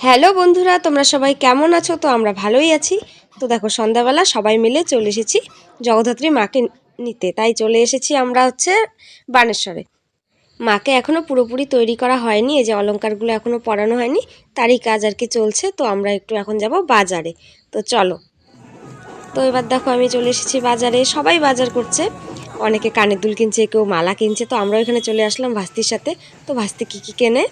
Hello বন্ধুরা, তোমরা সবাই কেমন আছো? তো আমরা ভালোই আছি। তো দেখো, সন্ধ্যাবেলা সবাই মিলে চলে এসেছি জগদ্ধাত্রী মাকে নিতে। তাই চলে এসেছি আমরা হচ্ছে বানেশ্বরে। মাকে এখনও পুরোপুরি তৈরি করা হয়নি, এই যে অলঙ্কারগুলো এখনও পরানো হয়নি, তারই কাজ আর কি চলছে। তো আমরা একটু এখন যাব বাজারে। তো চলো। তো এবার দেখো, আমি চলে এসেছি বাজারে। সবাই বাজার করছে। অনেকে কানের দুল কিনছে, কেউ মালা কিনছে। তো আমরাও এখানে চলে আসলাম ভাস্তির সাথে। তো ভাস্তি কী কী কেনে?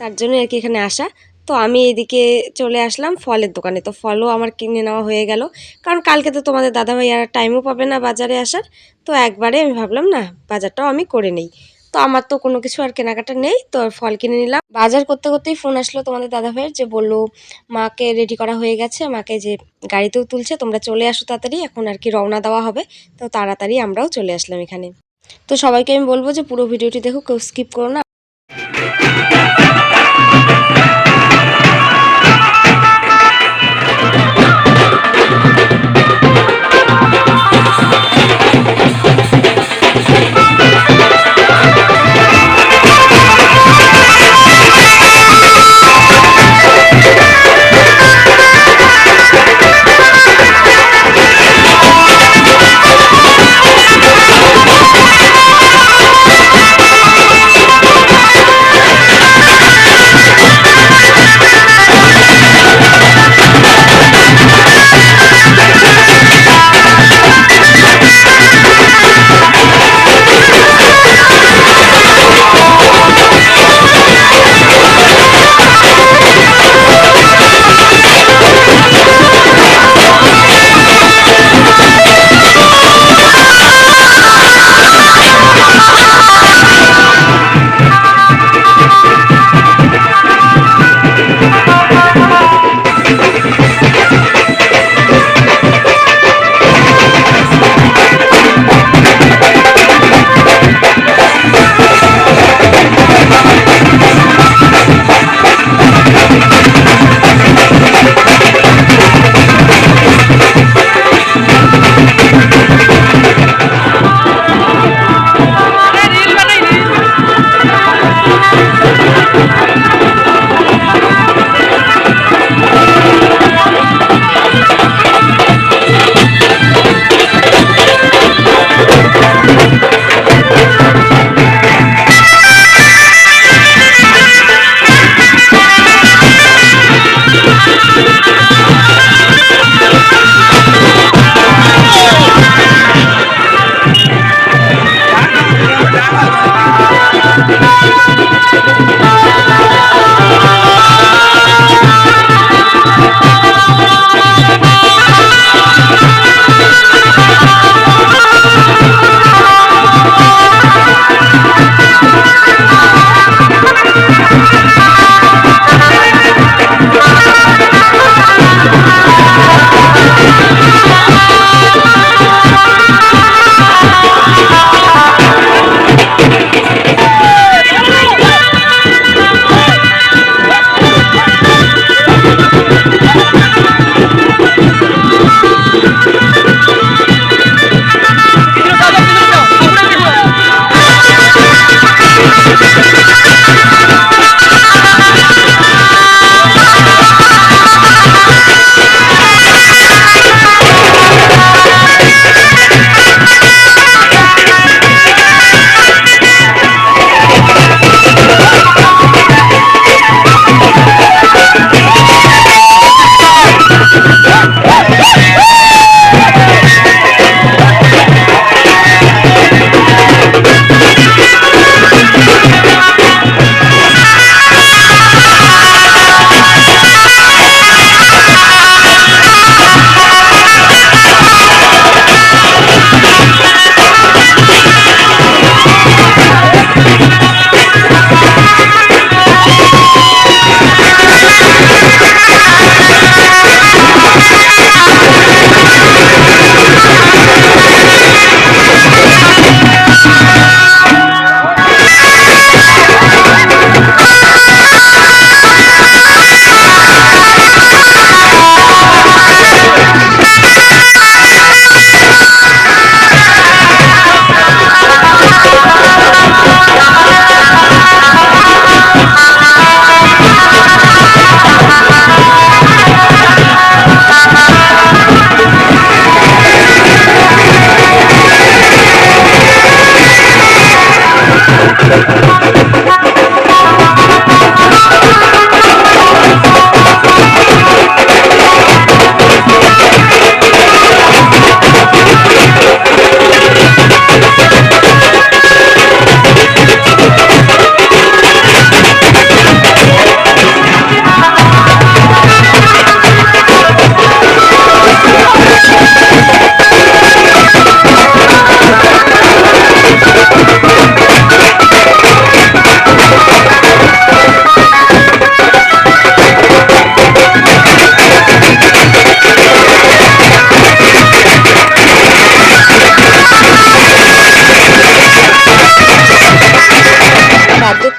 তার জন্য আর কি এখানে আসা। তো আমি এদিকে চলে আসলাম ফলের দোকানে। তো ফলও আমার কিনে নেওয়া হয়ে গেল। কারণ কালকে তো তোমাদের দাদাভাই আর টাইমও পাবে না বাজারে আসার। তো একবারে আমি ভাবলাম, না, বাজারটাও আমি করে নেই। তো আমার তো কোনো কিছু আর কেনাকাটা নেই। তো ফল কিনে নিলাম। বাজার করতে করতেই ফোন আসলো তোমাদের দাদাভাইয়ের যে বলল, মাকে রেডি করা হয়ে গেছে। মাকে যে গাড়িতেও তুলছে, তোমরা চলে আসো তাড়াতাড়ি। এখন আর কি রওনা দেওয়া হবে। তো তাড়াতাড়ি আমরাও চলে আসলাম এখানে। তো সবাইকে আমি বলব যে পুরো ভিডিওটি দেখো, কেউ স্কিপ করো না।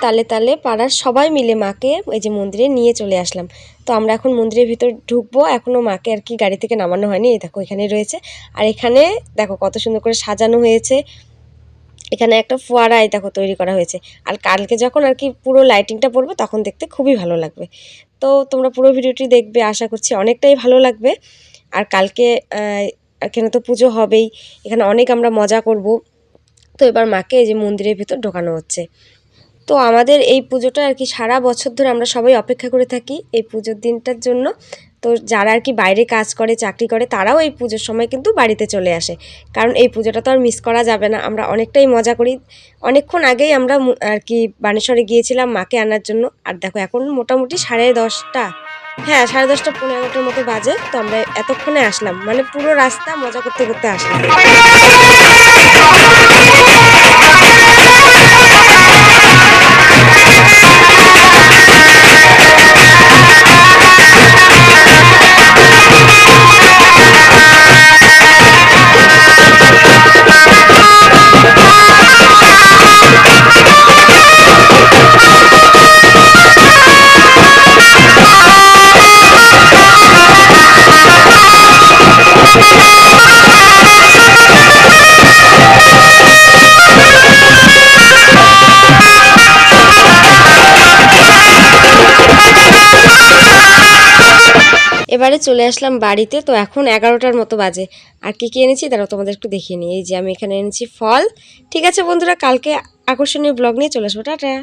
তালে তালে পাড়ার সবাই মিলে মাকে ওই যে মন্দিরে নিয়ে চলে আসলাম। তো আমরা এখন মন্দিরের ভিতর ঢুকবো এখনও মাকে আর কি গাড়ি থেকে নামানো হয়নি। এই দেখো এখানে রয়েছে। আর এখানে দেখো কত সুন্দর করে সাজানো হয়েছে। এখানে একটা ফোয়ারা এই দেখো তৈরি করা হয়েছে। আর কালকে যখন আর কি পুরো লাইটিংটা পড়বে, তখন দেখতে খুবই ভালো লাগবে। তো তোমরা পুরো ভিডিওটি দেখবে, আশা করছি অনেকটাই ভালো লাগবে। আর কালকে এখানে তো পুজো হবেই। এখানে অনেক আমরা মজা করব। তো এবার মাকে এই যে মন্দিরের ভিতর ঢোকানো হচ্ছে। তো আমাদের এই পুজোটা আর কি সারা বছর ধরে আমরা সবাই অপেক্ষা করে থাকি এই পুজোর দিনটার জন্য। তো যারা আর কি বাইরে কাজ করে, চাকরি করে, তারাও এই পুজোর সময় কিন্তু বাড়িতে চলে আসে। কারণ এই পুজোটা তো আর মিস করা যাবে না। আমরা অনেকটাই মজা করি। অনেকক্ষণ আগেই আমরা আর কি বানেশ্বরে গিয়েছিলাম মাকে আনার জন্য। আর দেখো, এখন মোটামুটি সাড়ে দশটা। হ্যাঁ সাড়ে দশটা পনেরো এগারোটার মতো বাজে। তো আমরা এতক্ষণে আসলাম। মানে পুরো রাস্তা মজা করতে করতে আসলাম। এবারে চলে আসলাম বাড়িতে, তো এখন এগারোটার মতো বাজে। আর কী কী এনেছি? তারা তোমাদের একটু দেখিয়ে নিই। এই যে আমি এখানে এনেছি ফল। ঠিক আছে বন্ধুরা, কালকে আকর্ষণীয় ব্লগ নিয়ে চলে আসব। টাটা!